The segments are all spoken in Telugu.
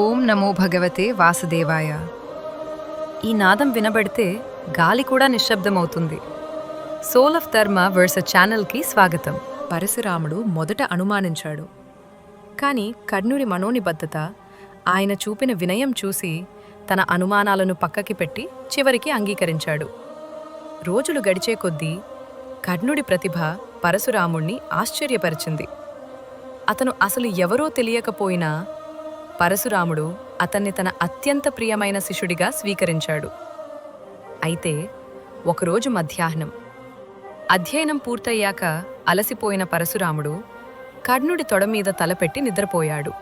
ఓం నమో భగవతే వాసుదేవాయ. ఈ నాదం వినబడితే గాలి కూడా నిశ్శబ్దమవుతుంది. సోల్ ఆఫ్ ధర్మ వర్స ఛానల్కి స్వాగతం. పరశురాముడు మొదట అనుమానించాడు. కాని కర్ణుడి మనోనిబద్ధత ఆయన చూపిన వినయం చూసి తన అనుమానాలను పక్కకి పెట్టి చివరికి అంగీకరించాడు. రోజులు గడిచే కొద్దీ కర్ణుడి ప్రతిభ పరశురాముణ్ణి ఆశ్చర్యపరిచింది. అతను అసలు ఎవరో తెలియకపోయినా పరశురాముడు అతన్ని తన అత్యంత ప్రియమైన శిష్యుడిగా స్వీకరించాడు. అయితే ఒకరోజు మధ్యాహ్నం అధ్యయనం పూర్తయ్యాక అలసిపోయిన పరశురాముడు కర్ణుడి తొడ మీద తలపెట్టి నిద్రపోయాడు.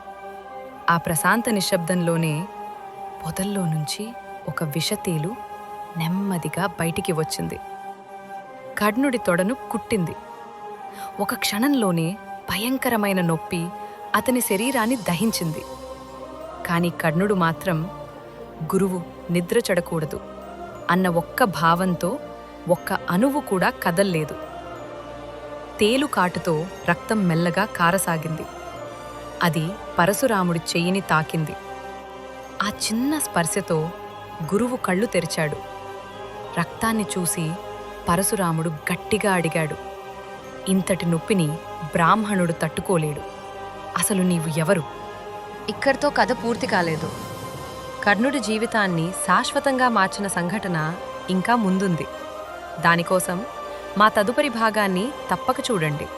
ఆ ప్రశాంత నిశ్శబ్దంలోనే పొదల్లో నుంచి ఒక విషతేలు నెమ్మదిగా బయటికి వచ్చింది. కర్ణుడి తొడను కుట్టింది. ఒక క్షణంలోనే భయంకరమైన నొప్పి అతని శరీరాన్ని దహించింది. కాని కర్ణుడు మాత్రం గురువు నిద్ర చెడకూడదు అన్న ఒక్క భావంతో ఒక్క అణువు కూడా కదల్లేదు. తేలుకాటుతో రక్తం మెల్లగా కారసాగింది. అది పరశురాముడి చెయ్యిని తాకింది. ఆ చిన్న స్పర్శతో గురువు కళ్ళు తెరిచాడు. రక్తాన్ని చూసి పరశురాముడు గట్టిగా అడిగాడు. ఇంతటి నొప్పిని బ్రాహ్మణుడు తట్టుకోలేడు. అసలు నీవు ఎవరు? ఇక్కడితో కథ పూర్తి కాలేదు. కర్ణుడి జీవితాన్ని శాశ్వతంగా మార్చిన సంఘటన ఇంకా ముందుంది. దానికోసం మా తదుపరి భాగాన్ని తప్పక చూడండి.